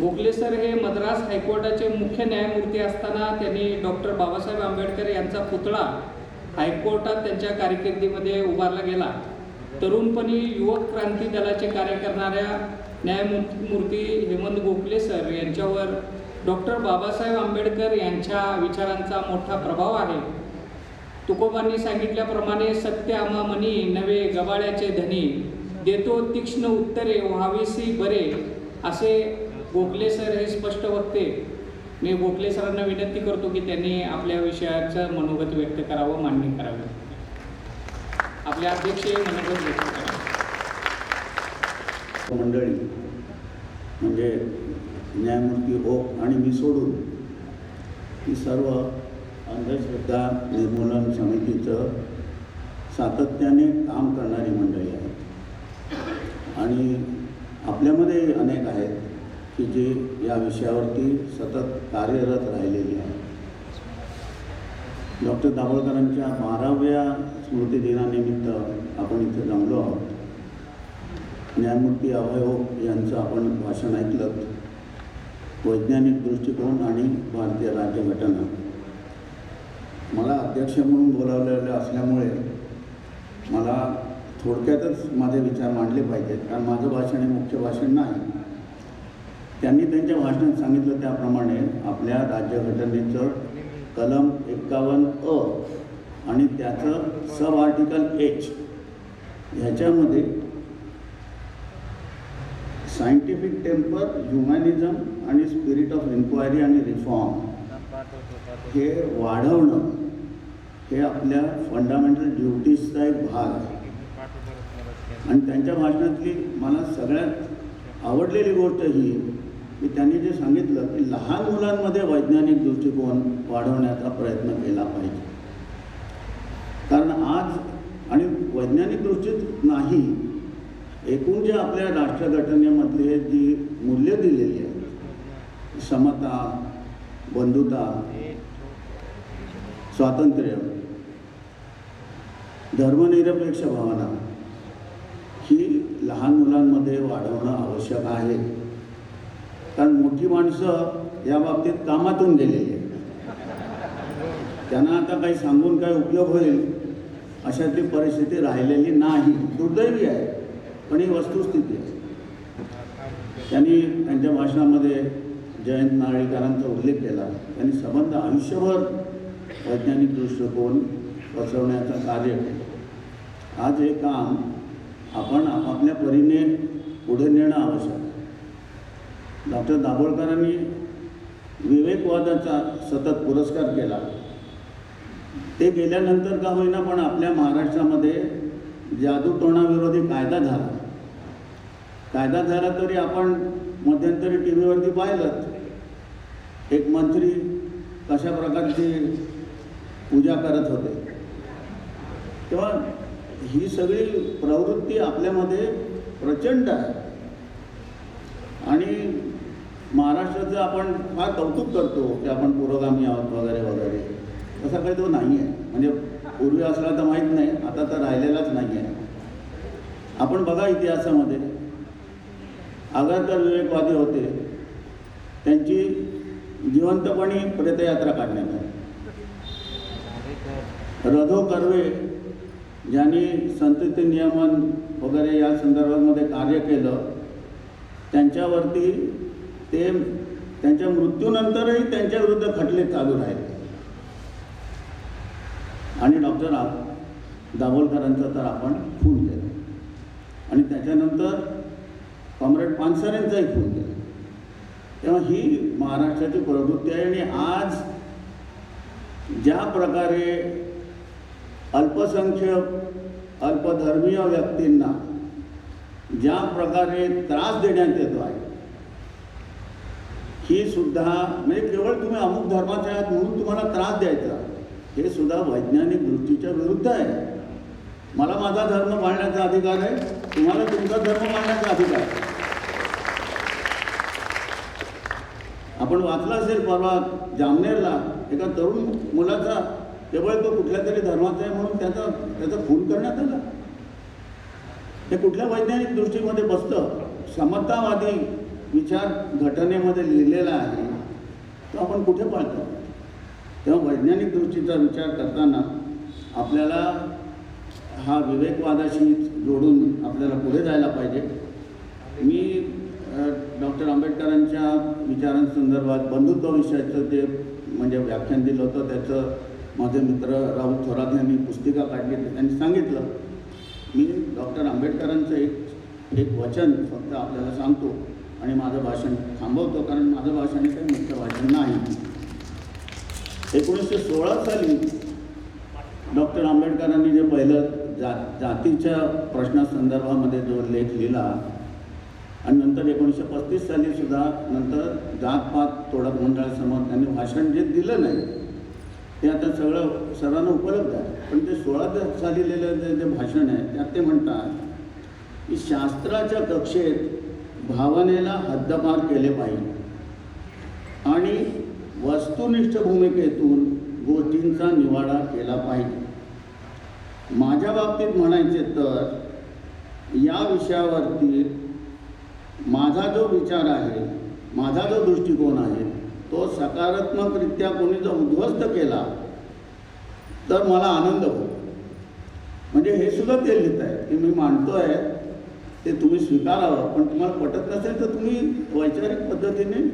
Gokhale sir हे मद्रास हायकोर्टाचे मुख्य न्यायमूर्ती असताना त्यांनी डॉक्टर बाबासाहेब आंबेडकर यांचा पुतळा हायकोर्टात त्यांच्या कारकिर्दीमध्ये उभारला गेला. तरुणपणी युवक क्रांती दलाचे कार्य करणाऱ्या न्यायमूर्ती हेमंत गोखले सर यांच्यावर डॉक्टर बाबासाहेब आंबेडकर यांच्या विचारांचा मोठा प्रभाव आहे. तुकोबांनी सांगितल्याप्रमाणे सत्य आमा मनी नवे गबाळ्याचे धनी. देतो तीक्ष्ण उत्तरे व्हावीसी बरे असे गोखले सर हे स्पष्ट वक्ते मी गोखले सरांना विनंती करतो की त्यांनी आपल्या विषयाचं मनोगत व्यक्त करावं मान्य करावी. आपले अध्यक्ष मनोगत व्यक्त करावं. मंडळी म्हणजे न्यायमूर्ती हो आणि मी सोडून ही सर्व अंधश्रद्धा निर्मूलन समितीचं सातत्याने काम करणारी मंडळी आहे आणि आपल्यामध्ये अनेक आहेत. की जे या विषयावरती सतत कार्यरत राहिलेली आहे. डॉक्टर दाभोळकरांच्या बाराव्या स्मृतिदिनानिमित्त आपण इथे जमलो आहोत. न्यायमूर्ती अभय यांचं आपण भाषण ऐकलं वैज्ञानिक दृष्टिकोन आणि भारतीय राज्यघटना. मला अध्यक्ष म्हणून बोलावलेलं असल्यामुळे मला थोडक्यातच माझे विचार मांडले पाहिजेत कारण माझं भाषण हे मुख्य भाषण नाही. त्यांनी त्यांच्या भाषणात सांगितलं त्याप्रमाणे आपल्या राज्यघटनेचं कलम एक्कावन्न अ आणि त्याचं सब आर्टिकल एच ह्याच्यामध्ये सायंटिफिक टेम्पर ह्युमॅनिझम आणि स्पिरिट ऑफ इन्क्वायरी आणि रिफॉर्म हे वाढवणं हे आपल्या फंडामेंटल ड्युटीजचा एक भाग आहे. आणि त्यांच्या भाषणातली मला सगळ्यात आवडलेली गोष्ट ही की त्यांनी जे सांगितलं की लहान मुलांमध्ये वैज्ञानिक दृष्टिकोन वाढवण्याचा प्रयत्न केला पाहिजे. कारण आज आणि वैज्ञानिक दृष्टीत नाही एकूण जे आपल्या राष्ट्रघटनेमधले जी मूल्य दिलेली आहेत समता बंधुता स्वातंत्र्य धर्मनिरपेक्ष भावना ही लहान मुलांमध्ये वाढवणं आवश्यक आहे. कारण मोठी माणसं या बाबतीत कामातून गेलेली आहेत. त्यांना आता काही सांगून काय उपयोग होईल अशातली परिस्थिती राहिलेली नाही. दुर्दैवी आहे पण ही वस्तुस्थिती आहे. त्यांनी त्यांच्या भाषणामध्ये जयंत नारळीकरांचा उल्लेख केला. त्यांनी संबंध आयुष्यभर वैज्ञानिक दृष्टिकोन पसरवण्याचं कार्य केलं. आज हे काम आपण आपापल्या परीने पुढे नेणं आवश्यक आहे. डॉक्टर दाभोळकरांनी विवेकवादाचा सतत पुरस्कार केला. ते गेल्यानंतर का होईना पण आपल्या महाराष्ट्रामध्ये जादूटोणाविरोधी कायदा झाला. कायदा झाला तरी आपण मध्यंतरी टी व्हीवरती पाहिलं. एक मंत्री कशा प्रकारची पूजा करत होते. तेव्हा ही सगळी प्रवृत्ती आपल्यामध्ये प्रचंड आहे आणि महाराष्ट्राचं आपण फार कौतुक करतो की आपण पुरोगामी आहोत वगैरे वगैरे. तसा काही तो नाही आहे म्हणजे पूर्वी असला तर माहीत नाही आता तर राहिलेलाच नाही आहे आपण बघा इतिहासामध्ये आगरकर विवेकवादी होते. त्यांची जिवंतपणी प्रेतयात्रा काढण्यात आली. रधो कर्वे ज्यांनी संतती नियमन वगैरे या संदर्भामध्ये कार्य केलं त्यांच्यावरती ते त्यांच्या मृत्यूनंतरही त्यांच्या विरुद्ध खटले चालू राहिले आणि डॉक्टर दाभोलकरांचं तर आपण खून केलं. आणि त्याच्यानंतर कॉम्रेड पानसरेंचाही खून केला. तेव्हा ही महाराष्ट्राची प्रवृत्ती आहे आणि आज ज्या प्रकारे अल्पसंख्यक अल्पधर्मीय व्यक्तींना ज्या प्रकारे त्रास देण्यात येतो आहे हे सुद्धा म्हणजे केवळ तुम्ही अमुक धर्माचे आहात म्हणून तुम्हाला त्रास द्यायचा. हे सुद्धा वैज्ञानिक दृष्टीच्या विरुद्ध आहे. मला माझा धर्म पाळण्याचा अधिकार आहे. तुम्हाला तुमचा धर्म पाळण्याचा अधिकार आहे. आपण वाचलं असेल परवा जामनेरला एका तरुण मुलाचा केवळ तो कुठल्या तरी धर्माचा आहे म्हणून त्याचा त्याचा खून करण्यात आला. हे कुठल्या वैज्ञानिक दृष्टीमध्ये बसतं? समतावादी विचार घटनेमध्ये लिहिलेला आहे तो आपण कुठे पाळतो तेव्हा वैज्ञानिक दृष्टीचा विचार करताना आपल्याला हा विवेकवादाशी जोडून आपल्याला पुढे जायला पाहिजे. मी डॉक्टर आंबेडकरांच्या विचारांसंदर्भात बंधुत्व विषयाचं जे म्हणजे व्याख्यान दिलं होतं. त्याचं माझे मित्र राहुल थोरात यांनी पुस्तिका काढली त्यांनी सांगितलं. मी डॉक्टर आंबेडकरांचं एक एक वचन फक्त आपल्याला सांगतो. आणि माझं भाषण थांबवतो कारण माझं भाषण हे काही मुख्य भाषण नाही. एकोणीसशे सोळा साली डॉक्टर आंबेडकरांनी जे पहिलं जा जातीच्या प्रश्नासंदर्भामध्ये जो लेख लिहिला आणि नंतर एकोणीसशे पस्तीस साली सुद्धा नंतर जातपात तोडक मंडळासमोर त्यांनी भाषण जे दिलं नाही ते आता सगळं सर्वांना उपलब्ध आहे. पण ते सोळा साली लिहिलेलं जे जे भाषण आहे त्यात ते म्हणतात की शास्त्राच्या कक्षेत भावनेला हद्दपार केले पाहिजे. आणि वस्तुनिष्ठ भूमिकेतून गोष्टींचा निवाडा केला पाहिजे. माझ्या बाबतीत म्हणायचे तर या विषयावरती माझा जो विचार आहे माझा जो दृष्टिकोन आहे तो सकारात्मकरित्या कोणी जर उद्ध्वस्त केला तर मला आनंद होतो. म्हणजे हे सुद्धा ते लिहित आहे की मी मांडतोय ते तुम्ही स्वीकारावं. पण तुम्हाला पटत नसेल तर तुम्ही वैचारिक पद्धतीने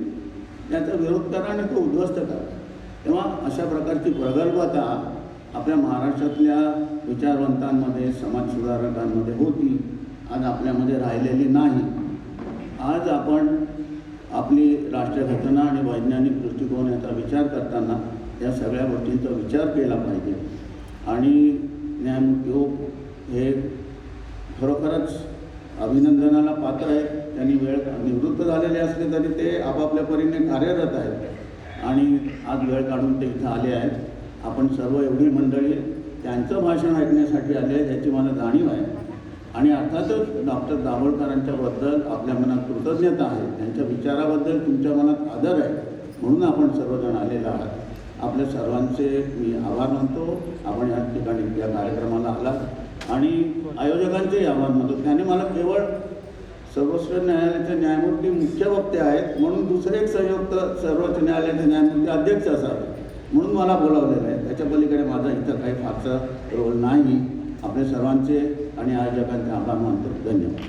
त्याचा विरोध करा आणि तो उद्ध्वस्त करा. तेव्हा अशा प्रकारची प्रगल्भता आपल्या महाराष्ट्रातल्या विचारवंतांमध्ये समाजसुधारकांमध्ये होती. आज आपल्यामध्ये राहिलेली नाही. आज आपण आपली राष्ट्रघटना आणि वैज्ञानिक दृष्टिकोन याचा विचार करताना या सगळ्या गोष्टींचा विचार केला पाहिजे. आणि ज्ञान ओक हे खरोखरच अभिनंदनाला पात्र आहेत. त्यांनी वेळ निवृत्त झालेले असले तरी ते आपापल्या परीने कार्यरत आहेत. आणि आज वेळ काढून ते इथं आले आहेत. आपण सर्व एवढी मंडळी त्यांचं भाषण ऐकण्यासाठी आले आहेत याची मला जाणीव आहे. आणि अर्थातच डॉक्टर दाभोळकरांच्याबद्दल आपल्या मनात कृतज्ञता आहे. त्यांच्या विचाराबद्दल तुमच्या मनात आदर आहे. म्हणून आपण सर्वजण आलेलो आहात. आपल्या सर्वांचे मी आभार मानतो. आपण या ठिकाणी या कार्यक्रमाला आलात. आणि आयोजकांचेही आभार मानतो त्याने मला केवळ सर्वोच्च न्यायालयाचे न्यायमूर्ती मुख्य वक्ते आहेत म्हणून दुसरे एक संयुक्त सर्वोच्च न्यायालयाचे न्यायमूर्ती अध्यक्ष असावे म्हणून मला बोलावलेलं आहे. त्याच्या पलीकडे माझा इथं काही फारसा रोल नाही. आपल्या सर्वांचे आणि आयोजकांचे आभार मानतो. धन्यवाद.